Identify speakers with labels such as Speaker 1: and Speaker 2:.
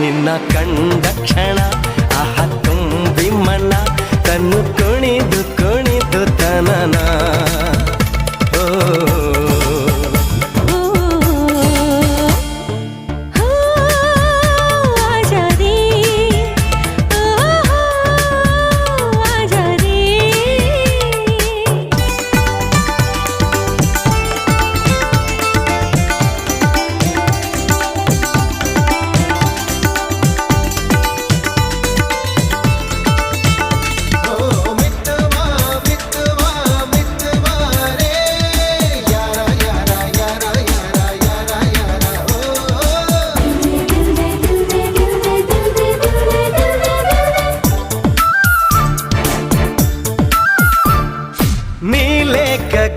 Speaker 1: ನಿನ್ನ ಕಂಡ ಕ್ಷಣ. నీ లేక